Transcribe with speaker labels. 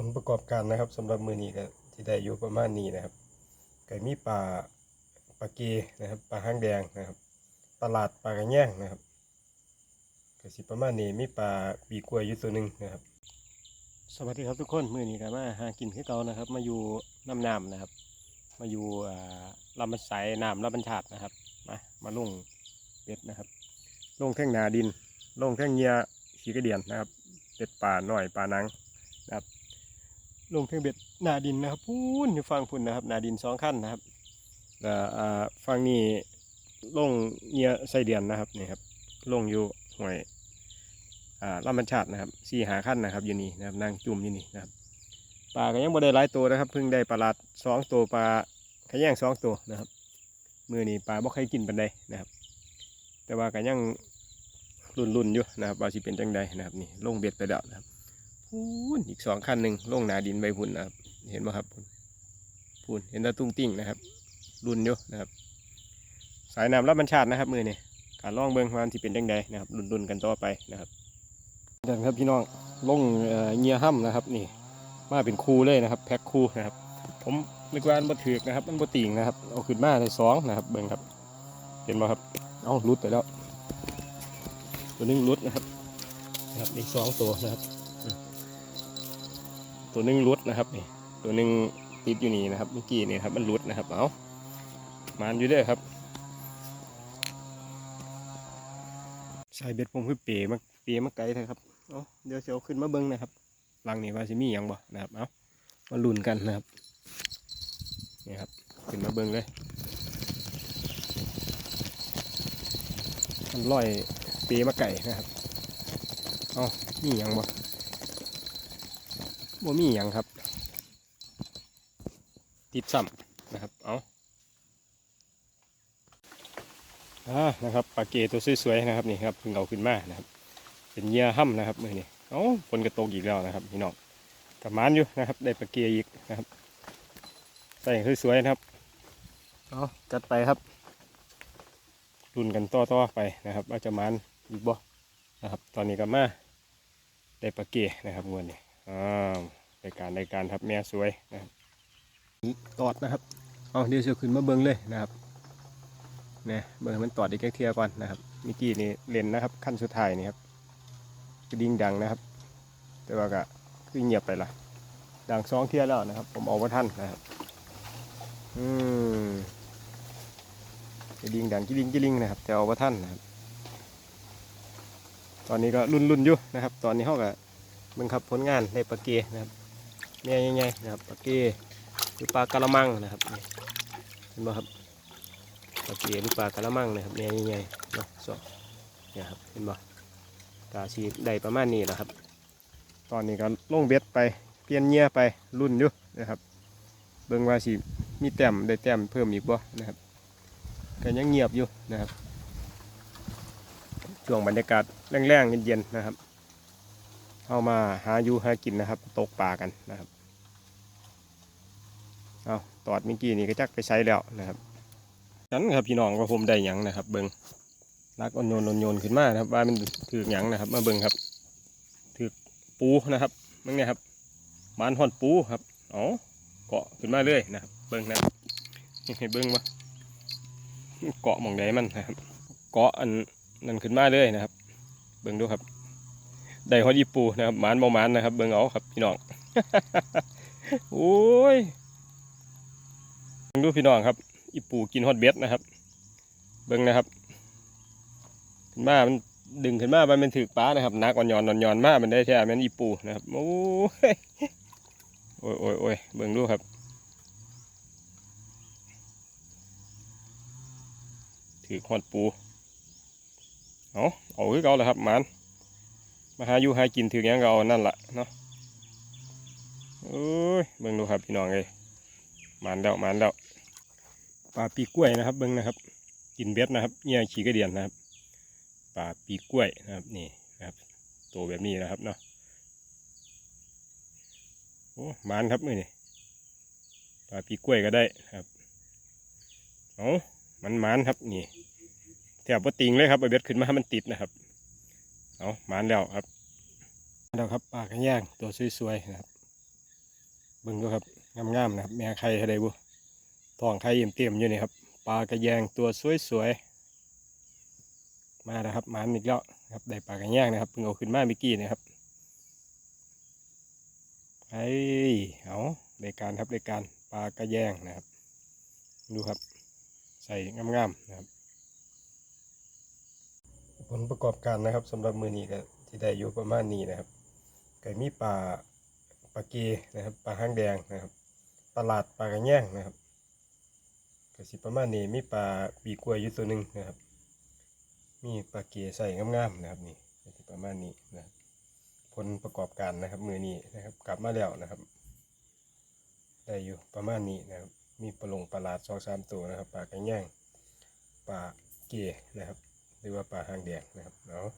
Speaker 1: ผลประกอบการนะครับสำหรับมือนี้ก็ที่ได้อยู่ประมาณนี้นะครับไก่มีปลาปลาเกนะครับปลาหางแดงนะครับตลาดปลากระแยงนะครับก็สิประมาณนี้มีปลาปีกล้วยอยู่ตัวหนึ่งนะครับ สวัสดีครับทุกคนมือนี้ก็มาหากินคือเก่านะครับ มาอยู่น้ำน้ำนะครับ มาอยู่อ่าลำมันสายน้ำลำมันฉาดนะครับมามาลงเป็ดนะครับลงแท่งนาดินลงแท่งเงียขีกระเดียนนะครับเป็ดป่าหน่อยปลานังนะครับ ลงแท่งเบ็ดนาดินนะครับพูนอยู่ฟังพุ่นนะครับนาดินสองขั้นนะครับแล้วอ่าฟังนี้ลงเงียไสเดียนนะครับนี่ครับลงอยู่ห่วยลำมันฉาดนะครับสี่หาขั้นนะครับอยู่นี่นะครับนั่งจุ่มอยู่นี่นะครับปลาก็ยังบ่ได้หลายตัวนะครับเพิ่งได้ปลาลาดสองตัวปลาขะแยงสองตัวนะครับมือนี้ปลาบ่เคยกินปันใดนะครับ แต่ว่าก็ยังรุ่นๆอยู่นะครับว่าสิเป็นจังใดนะครับนี่ลงเบ็ดไปแล้วนะครับ พูนอีกสองขั้นหนึ่งลงหนาดินใบพุ่นนะครับ เห็นไหมครับพุ่นพูนเห็นตาตุ้งติ้งนะครับ รุนอยู่นะครับ สายน้ำรับบัญชาตินะครับ มือนี่การล่องเบิ้งวามันที่เป็นจังใดนะครับรุนๆกันต่อไปนะครับเดินครับพี่น้องลงเออเงียห้ำนะครับ นี่ มาเป็นคู่เลยนะครับ แพ็คคู่นะครับ ผมนึกว่ามันบ่ถือนะครับมันบ่ติ่งนะครับเอาขึ้นมาในสองนะครับเบิ่งครับ เห็นไหมครับเอารุดไปแล้วตัวนึงรุดนะครับ นะครับอีกสองตัวนะครับ ตัวหนึงรุดนะครับนี่ตัวหนึงติดอยู่นี่นะครับ เมื่อกี้นี่ครับมันรุดนะครับเอามานอยู่ด้อครับใส่เบ็ดผมคือเป๋มาเป๋มาไกลเถอะครับเอาเดี๋ยวเสียวขึ้นมาเบิ่งนะครับลังนี่ว่าสิมีหยังบ่นะครับเอามาลุ้นกันนะครับนี่ครับขึ้นมาเบิ่งเลยมันลอยเปมาไก่นะครับเอามีหยังบ่ บ่มีหยังครับ ติดซ้ำนะครับ เอาอ่านะครับปลาเกตัวสวยๆนะครับนี่ครับเพิ่งเอาขึ้นมานะครับ เป็นเหยื่อห้ำนะครับมือนี้เอ้าฝนกระตกอีกแล้วนะครับพี่น้องกับมานอยู่นะครับ ได้ปลาเกอีกนะครับใส่สวยๆนะครับเอาจัดไปครับรุนกันต่อๆไปนะครับว่าจะมันอีกบ่นะครับ ตอนนี้ก็มาได้ปลาเกนะครับงวนนี้ อ่าได้การได้การครับแม่สวยนะครับตอดนะครับเอาเดี๋ยวจะขึ้นมาเบิ้งเลยนะครับเนี่ยเบิ้งมันตอดอีกแค่เทียก่อนนะครับเมื่อกี้นี่เลนนะครับขั้นสุดท้ายนี่ครับกระดิ่งดังนะครับ แต่ว่าก็คือเงียบไปละดังสองเทียแล้วนะครับ ผมเอาว่าท่านนะครับอืมกระดิ่งดังกิลิ่งกิลิ่งนะครับ แต่เอาว่าท่านนะครับ ตอนนี้ก็รุ่นรุ่นอยู่นะครับ ตอนนี้เขาก็ เบิ่งครับผลงานในปลาเกนะครับแม่ยใหญ่ๆนะครับปลาเกหรือปลากะละมังนะครับเห็นไหมครับปลาเกหรือปลากะละมังนะครับแม่ยใหญ่ๆเนาะสองเนี่ยครับเห็นบ่กาชีได้ประมาณนี้แหละครับ ตอนนี้ก็ลงเบ็ดไปเปลี่ยนเหยื่อไปรุ่นอยู่นะครับ เบิ่งว่าสิมีแต้มได้แต้มเพิ่มอีกบ่นะครับก็ยังเงียบอยู่นะครับช่วงบรรยากาศแรงๆเย็นๆนะครับ เอามาหาอยู่หากินนะครับ ตกปลากันนะครับเอาตอดเมื่อกี้นี่ก็จักไปใช้แล้วนะครับนั้นครับพี่น้องว่าผมได้หยังนะครับเบิงรักอ่อนโยนอ่อนโยนขึ้นมานะครับ ว่ามันถือหยังนะครับ มาเบิงครับถือปูนะครับมึงเนี่ยครับมานหอนปูครับอ๋อเกาะขึ้นมาเลยนะครับ เบิงนะครับให้เบิงวะเกาะหมองใดมันนะครับ เกาะอันนั่นขึ้นมาเลยนะครับ เบิ่งดูครับ ได้ฮอดอีปูนะครับหมานบ่หมานนะครับ เบิ่งเอาครับพี่น้องโอ้ยดูพี่น้องครับอีปูกินฮอดเบ็ดนะครับ เบิ่งนะครับขึ้นมามันดึงขึ้นมามันเป็นถือปลานะครับนักอ่อนหยอนอ่อนหยอนมากมันได้แท้แมันอีปูนะครับโอ้ยโอ้ยโอ้ยโอ้ยเบิ่งดูครับ ถือขอดปูเอาเอาคือเก่าแหละครับหมัน มาหาอยู่หากินถือยังก็เอานั่นละเนาะโอ้ยเบิ่งดูครับพี่น้องเลยมันแล้วมันแล้วปลาปีกล้วยนะครับ เบิ่งนะครับ กินเบ็ดนะครับเงี้ยขี้กระเดียนนะครับปลาปีกล้วยนะครับนี่นะครับตัวแบบนี้นะครับเนาะโอ้มันครับมือนี่ปลาปีกล้วยก็ได้ครับเอามันมันครับนี่แถว่าติงเลยครับเอาเบ็ดขึ้นมาให้มันติดนะครับ เอาหมานแล้วครับแล้วครับปลากระย่างตัวสวยๆนะครับเบิ่งดูครับงามๆนะครับแม่ไข่เท่าใดบุท้องไข่เต็มเต็มๆอยู่นี่ครับปลากระแยงตัวสวยๆมาแล้วครับหมานอีกแล้วนะครับได้ปลากระแยงนะครับเพิ่งเอาขึ้นมาเมื่อกี้นะครับไอ้เอารายการครับรายการปลากระแยงนะครับ ดูครับ ใส่งามๆนะครับ ผลประกอบการนะครับสำหรับมือนี้ก็ที่ได้อยู่ประมาณนี้นะครับก็มีปลาปลาเกนะครับปลาหางแดงนะครับตลาดปลากระแยงนะครับก็สิประมาณนี้มีปลาปีกล้วยอยู่ตัวหนึ่งนะครับ มีปลาเกใส่งามๆนะครับนี่ก็สิประมาณนี้นะครับผลประกอบการนะครับ มือนี้นะครับ กลับมาแล้วนะครับ ได้อยู่ประมาณนี้นะครับ มีปลาหลงปลาหลาดสองสามตัวนะครับปลากระแยงปลาเกนะครับ หรือว่าปลาหางแดงนะครับเนาะ